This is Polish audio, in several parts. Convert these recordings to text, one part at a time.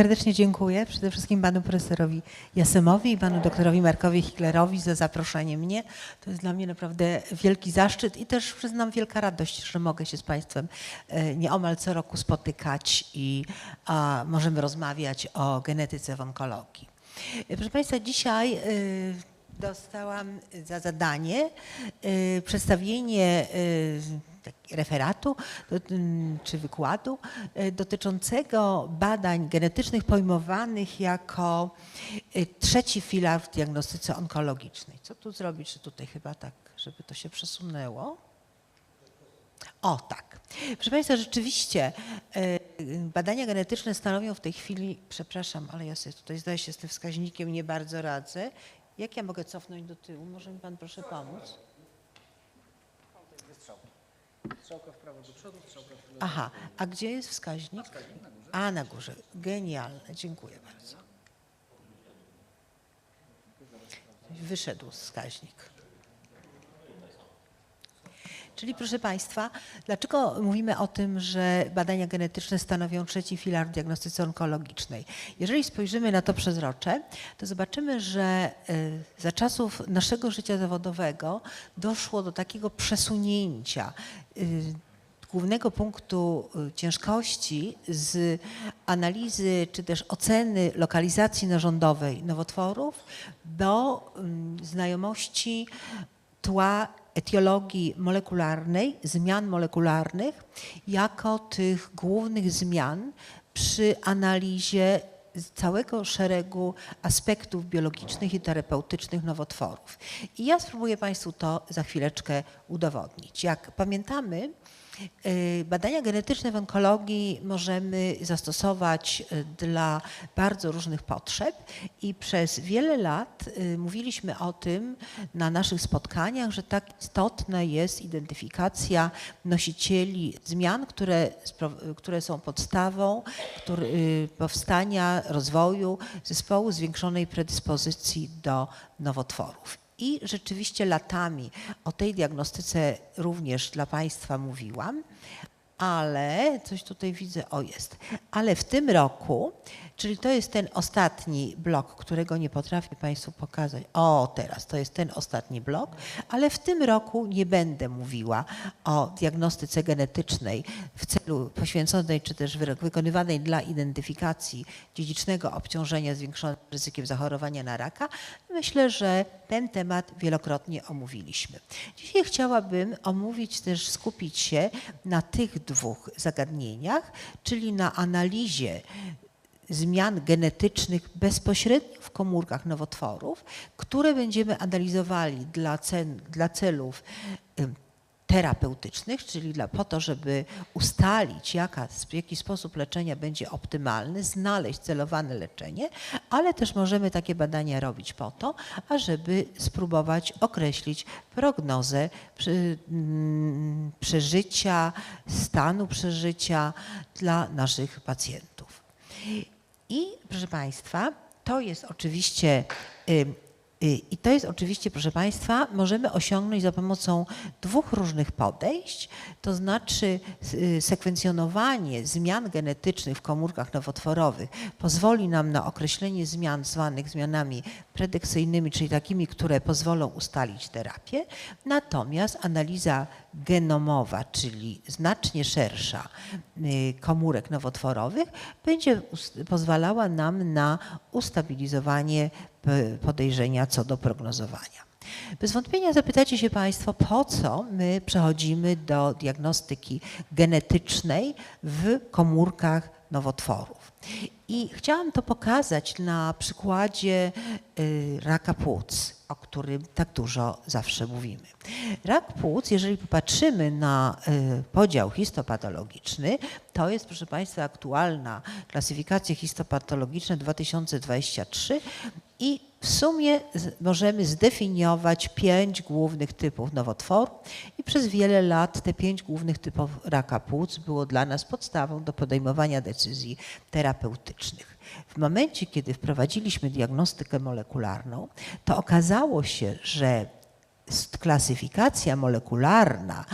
Serdecznie dziękuję przede wszystkim panu profesorowi Jasemowi i panu doktorowi Markowi Hiklerowi za zaproszenie mnie. To jest dla mnie naprawdę wielki zaszczyt i też przyznam wielka radość, że mogę się z państwem e, nieomal co roku spotykać i a, możemy rozmawiać o genetyce w onkologii. E, Proszę państwa, dzisiaj e, dostałam za zadanie przedstawienie referatu do- m, czy wykładu e, dotyczącego badań genetycznych pojmowanych jako e, trzeci filar w diagnostyce onkologicznej. Co tu zrobić, że tutaj chyba tak, żeby to się przesunęło? O, tak. Proszę Państwa, rzeczywiście e, badania genetyczne stanowią w tej chwili, przepraszam, ale ja sobie tutaj zdaje się z tym wskaźnikiem nie bardzo radzę. Jak ja mogę cofnąć do tyłu? Może mi Pan proszę pomóc? Strzałka w prawo do przodu, strzałka w lewo. Aha, a gdzie jest wskaźnik? A, na górze. Genialne, dziękuję bardzo. Wyszedł wskaźnik. Czyli proszę Państwa, dlaczego mówimy o tym, że badania genetyczne stanowią trzeci filar diagnostyce onkologicznej? Jeżeli spojrzymy na to przezrocze, to zobaczymy, że y, za czasów naszego życia zawodowego doszło do takiego przesunięcia y, głównego punktu y, ciężkości z analizy czy też oceny lokalizacji narządowej nowotworów do ym, znajomości tła etiologii molekularnej, zmian molekularnych, jako tych głównych zmian przy analizie całego szeregu aspektów biologicznych i terapeutycznych nowotworów. I ja spróbuję Państwu to za chwileczkę udowodnić. Jak pamiętamy, Badania genetyczne w onkologii możemy zastosować y, dla bardzo różnych potrzeb i przez wiele lat y, mówiliśmy o tym na naszych spotkaniach, że tak istotna jest identyfikacja nosicieli zmian, które, które są podstawą który, y, powstania, rozwoju zespołu zwiększonej predyspozycji do nowotworów. I rzeczywiście latami o tej diagnostyce również dla Państwa mówiłam, ale coś tutaj widzę, o jest. Ale w tym roku, czyli to jest ten ostatni blok, którego nie potrafię Państwu pokazać. O, teraz to jest ten ostatni blok, ale w tym roku nie będę mówiła o diagnostyce genetycznej w celu poświęconej czy też wy- wykonywanej dla identyfikacji dziedzicznego obciążenia zwiększonym ryzykiem zachorowania na raka. Myślę, że ten temat wielokrotnie omówiliśmy. Dzisiaj chciałabym omówić też, skupić się na tych dwóch zagadnieniach, czyli na analizie zmian genetycznych bezpośrednio w komórkach nowotworów, które będziemy analizowali dla, cen, dla celów terapeutycznych, czyli dla, po to, żeby ustalić, jaka, w jaki sposób leczenia będzie optymalny, znaleźć celowane leczenie, ale też możemy takie badania robić po to, ażeby spróbować określić prognozę przy, mm, przeżycia, stanu przeżycia dla naszych pacjentów. I proszę Państwa, to jest oczywiście. y, I to jest oczywiście, proszę Państwa, możemy osiągnąć za pomocą dwóch różnych podejść, to znaczy y, sekwencjonowanie zmian genetycznych w komórkach nowotworowych. Pozwoli nam na określenie zmian zwanych zmianami predykcyjnymi, czyli takimi, które pozwolą ustalić terapię, natomiast analiza genomowa, czyli znacznie szersza y, komórek nowotworowych, będzie pozwalała nam na ustabilizowanie podejrzenia co do prognozowania. Bez wątpienia zapytacie się Państwo, po co my przechodzimy do diagnostyki genetycznej w komórkach nowotworów. I chciałam to pokazać na przykładzie y, raka płuc, o którym tak dużo zawsze mówimy. Rak płuc, jeżeli popatrzymy na y, podział histopatologiczny, to jest, proszę Państwa, aktualna klasyfikacja histopatologiczna 2023 i w sumie możemy zdefiniować pięć głównych typów nowotworu i przez wiele lat te pięć głównych typów raka płuc było dla nas podstawą do podejmowania decyzji terapeutycznych. W momencie, kiedy wprowadziliśmy diagnostykę molekularną, to okazało się, że klasyfikacja molekularna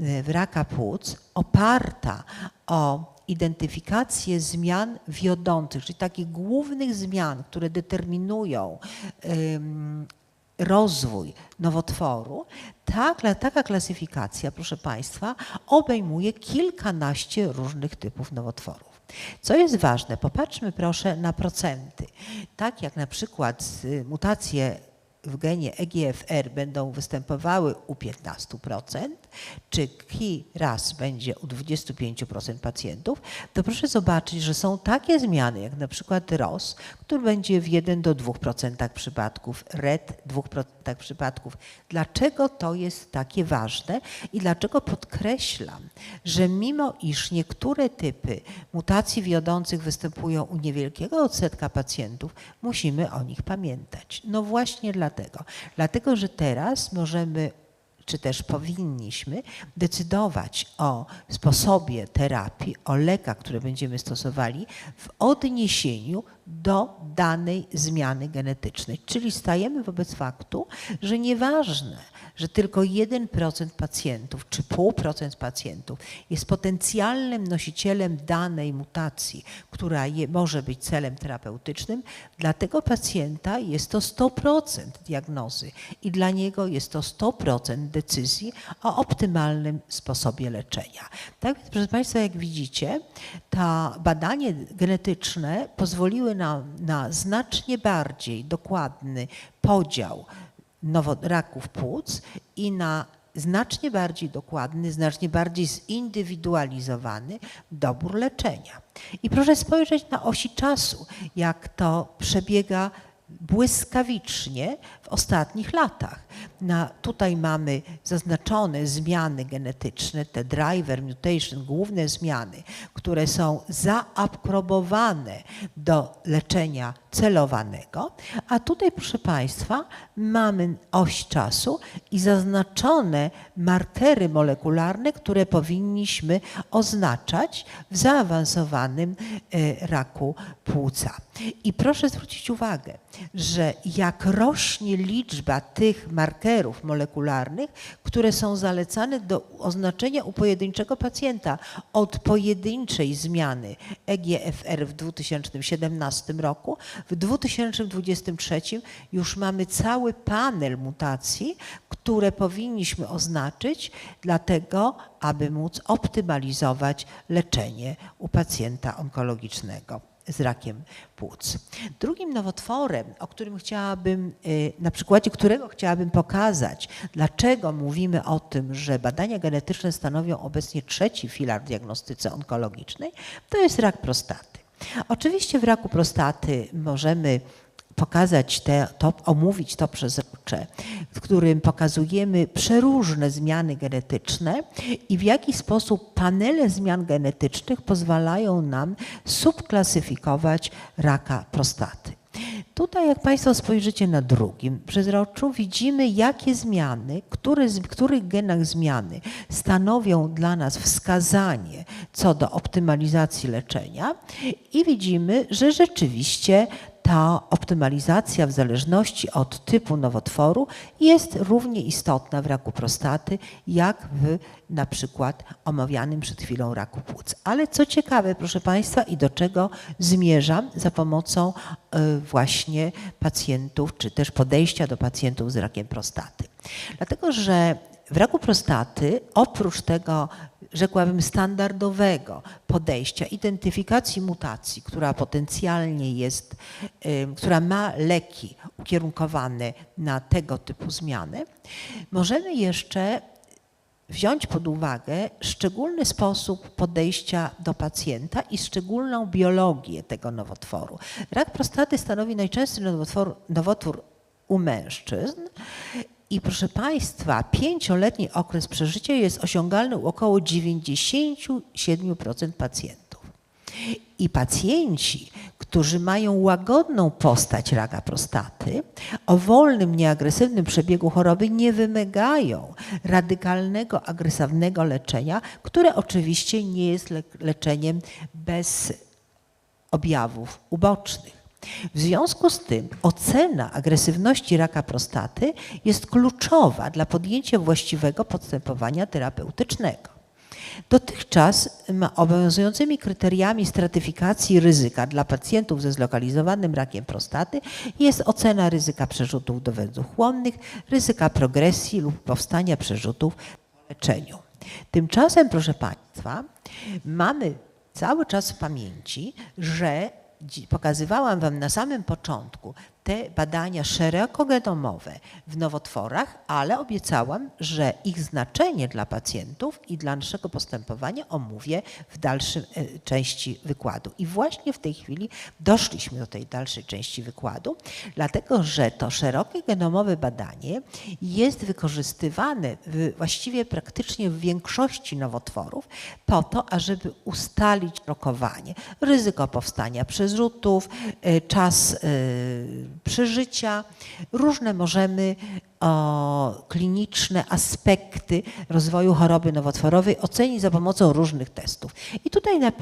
y, w raka płuc oparta o identyfikację zmian wiodących, czyli takich głównych zmian, które determinują rozwój nowotworu, ta, taka klasyfikacja, proszę Państwa, obejmuje kilkanaście różnych typów nowotworów. Co jest ważne, popatrzmy proszę na procenty. Tak jak na przykład y, mutacje w genie EGFR będą występowały u 15%, czy KRAS będzie u 25% pacjentów, to proszę zobaczyć, że są takie zmiany, jak na przykład ROS, który będzie w 1 do 2% przypadków, RET 2% przypadków. Dlaczego to jest takie ważne i dlaczego podkreślam, że mimo iż niektóre typy mutacji wiodących występują u niewielkiego odsetka pacjentów, musimy o nich pamiętać. No właśnie dlatego. Dlatego, że teraz możemy czy też powinniśmy decydować o sposobie terapii, o lekach, które będziemy stosowali w odniesieniu do danej zmiany genetycznej. Czyli stajemy wobec faktu, że nieważne, że tylko 1% pacjentów czy 0,5% pacjentów jest potencjalnym nosicielem danej mutacji, która je, może być celem terapeutycznym, dla tego pacjenta jest to 100% diagnozy i dla niego jest to 100% decyzji o optymalnym sposobie leczenia. Tak więc, proszę Państwa, jak widzicie, to badanie genetyczne pozwoliły nam na znacznie bardziej dokładny podział nowo- raków płuc i na znacznie bardziej dokładny, znacznie bardziej zindywidualizowany dobór leczenia. I proszę spojrzeć na osi czasu, jak to przebiega błyskawicznie w ostatnich latach. Na, tutaj mamy zaznaczone zmiany genetyczne, te driver mutation, główne zmiany, które są zaaprobowane do leczenia celowanego, a tutaj, proszę Państwa, mamy oś czasu i zaznaczone markery molekularne, które powinniśmy oznaczać w zaawansowanym e, raku płuca. I proszę zwrócić uwagę, że jak rośnie liczba tych markerów molekularnych, które są zalecane do oznaczenia u pojedynczego pacjenta od pojedynczej zmiany EGFR w 2017 roku, w 2023 już mamy cały panel mutacji, które powinniśmy oznaczyć, dlatego aby móc optymalizować leczenie u pacjenta onkologicznego z rakiem płuc. Drugim nowotworem, o którym chciałabym, y, na przykładzie którego chciałabym pokazać, dlaczego mówimy o tym, że badania genetyczne stanowią obecnie trzeci filar w diagnostyce onkologicznej, to jest rak prostaty. Oczywiście w raku prostaty możemy pokazać te, to, omówić to przezrocze, w którym pokazujemy przeróżne zmiany genetyczne i w jaki sposób panele zmian genetycznych pozwalają nam subklasyfikować raka prostaty. Tutaj, jak Państwo spojrzycie na drugim przezroczu, widzimy, jakie zmiany, które, z których genach zmiany stanowią dla nas wskazanie co do optymalizacji leczenia i widzimy, że rzeczywiście ta optymalizacja w zależności od typu nowotworu jest równie istotna w raku prostaty, jak w na przykład omawianym przed chwilą raku płuc. Ale co ciekawe, proszę Państwa, i do czego zmierzam za pomocą y, właśnie pacjentów, czy też podejścia do pacjentów z rakiem prostaty. Dlatego, że w raku prostaty oprócz tego, rzekłabym, standardowego podejścia, identyfikacji mutacji, która potencjalnie jest, która ma leki ukierunkowane na tego typu zmiany, możemy jeszcze wziąć pod uwagę szczególny sposób podejścia do pacjenta i szczególną biologię tego nowotworu. Rak prostaty stanowi najczęstszy nowotwór, nowotwór u mężczyzn i proszę Państwa, pięcioletni okres przeżycia jest osiągalny u około 97% pacjentów. I pacjenci, którzy mają łagodną postać raka prostaty, o wolnym, nieagresywnym przebiegu choroby nie wymagają radykalnego, agresywnego leczenia, które oczywiście nie jest le- leczeniem bez objawów ubocznych. W związku z tym ocena agresywności raka prostaty jest kluczowa dla podjęcia właściwego postępowania terapeutycznego. Dotychczas obowiązującymi kryteriami stratyfikacji ryzyka dla pacjentów ze zlokalizowanym rakiem prostaty jest ocena ryzyka przerzutów do węzłów ryzyka progresji lub powstania przerzutów po leczeniu. Tymczasem, proszę Państwa, mamy cały czas w pamięci, że pokazywałam Wam na samym początku te badania szerokogenomowe w nowotworach, ale obiecałam, że ich znaczenie dla pacjentów i dla naszego postępowania omówię w dalszej części wykładu. I właśnie w tej chwili doszliśmy do tej dalszej części wykładu, dlatego że to szerokie genomowe badanie jest wykorzystywane właściwie praktycznie w większości nowotworów po to, ażeby ustalić rokowanie, ryzyko powstania przezrutów, e, czas e, przeżycia, różne możemy o, kliniczne aspekty rozwoju choroby nowotworowej ocenić za pomocą różnych testów. I tutaj na,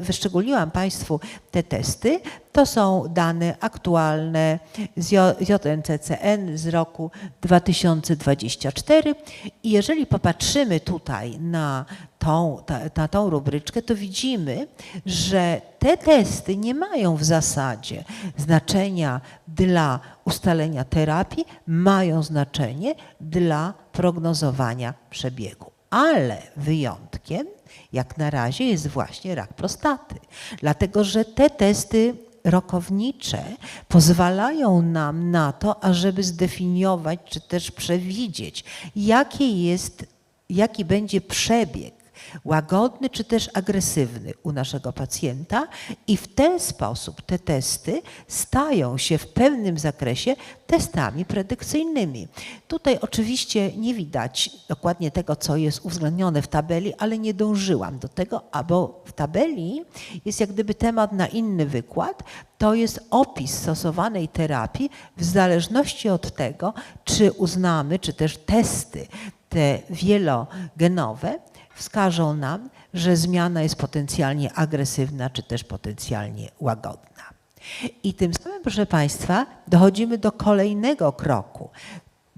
wyszczególniłam Państwu te testy. To są dane aktualne z JNCCN z roku 2024. I jeżeli popatrzymy tutaj na tą, ta, na tą rubryczkę, to widzimy, że te testy nie mają w zasadzie znaczenia dla ustalenia terapii, mają znaczenie dla prognozowania przebiegu. Ale wyjątkiem, jak na razie, jest właśnie rak prostaty, dlatego że te testy rokownicze pozwalają nam na to, ażeby zdefiniować czy też przewidzieć, jest, jaki będzie przebieg łagodny czy też agresywny u naszego pacjenta i w ten sposób te testy stają się w pewnym zakresie testami predykcyjnymi. Tutaj oczywiście nie widać dokładnie tego, co jest uwzględnione w tabeli, ale nie dążyłam do tego, bo w tabeli jest jak gdyby temat na inny wykład, to jest opis stosowanej terapii w zależności od tego, czy uznamy, czy też testy te wielogenowe wskażą nam, że zmiana jest potencjalnie agresywna, czy też potencjalnie łagodna. I tym samym, proszę Państwa, dochodzimy do kolejnego kroku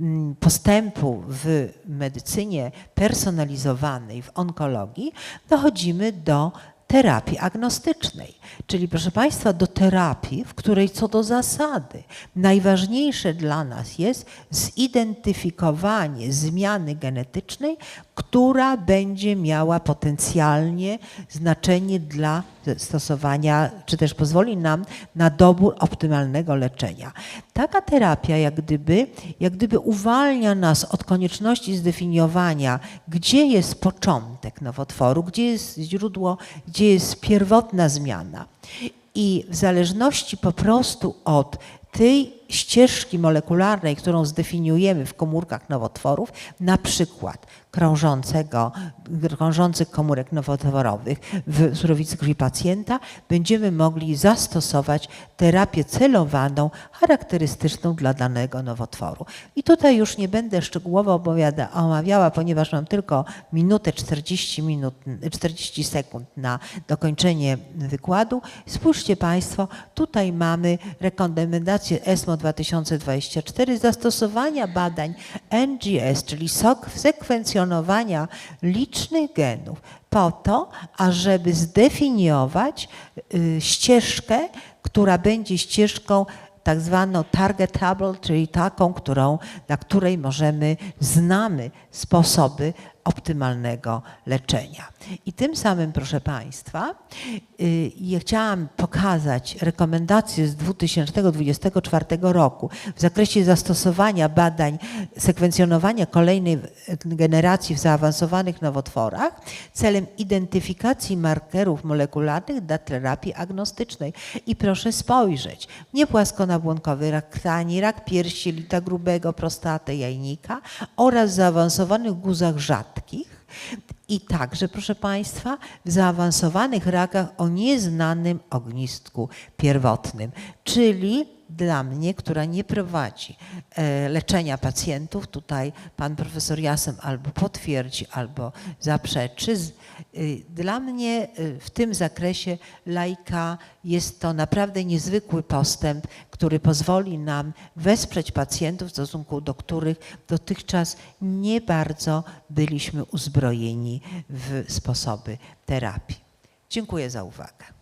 mm, postępu w medycynie personalizowanej, w onkologii, dochodzimy do terapii agnostycznej. Czyli, proszę Państwa, do terapii, w której co do zasady najważniejsze dla nas jest zidentyfikowanie zmiany genetycznej, która będzie miała potencjalnie znaczenie dla stosowania, czy też pozwoli nam na dobór optymalnego leczenia. Taka terapia jak gdyby, jak gdyby uwalnia nas od konieczności zdefiniowania, gdzie jest początek nowotworu, gdzie jest źródło, gdzie jest pierwotna zmiana. I w zależności po prostu od tej ścieżki molekularnej, którą zdefiniujemy w komórkach nowotworów, na przykład krążącego, krążących komórek nowotworowych w surowicy krwi pacjenta, będziemy mogli zastosować terapię celowaną, charakterystyczną dla danego nowotworu. I tutaj już nie będę szczegółowo opowiada, omawiała, ponieważ mam tylko minutę 40, minut, 40 sekund na dokończenie wykładu. Spójrzcie Państwo, tutaj mamy rekomendację ESMO 2024 zastosowania badań NGS, czyli sok- sekwencjonowania licznych genów po to, ażeby zdefiniować y, ścieżkę, która będzie ścieżką tak zwaną targetable, czyli taką, którą, na której możemy, znamy sposoby optymalnego leczenia. I tym samym, proszę Państwa, y, ja chciałam pokazać rekomendacje z 2024 roku w zakresie zastosowania badań sekwencjonowania kolejnej generacji w zaawansowanych nowotworach celem identyfikacji markerów molekularnych dla terapii agnostycznej. I proszę spojrzeć, nie płaskonabłonkowy rak krtani, rak piersi, lita grubego, prostaty, jajnika oraz zaawansowanych guzach rzadkich i także, proszę Państwa, w zaawansowanych rakach o nieznanym ognistku pierwotnym, czyli dla mnie, która nie prowadzi e, leczenia pacjentów, tutaj pan profesor Jasem albo potwierdzi, albo zaprzeczy. Y, Dla mnie y, w tym zakresie lajka jest to naprawdę niezwykły postęp, który pozwoli nam wesprzeć pacjentów, w stosunku do których dotychczas nie bardzo byliśmy uzbrojeni w sposoby terapii. Dziękuję za uwagę.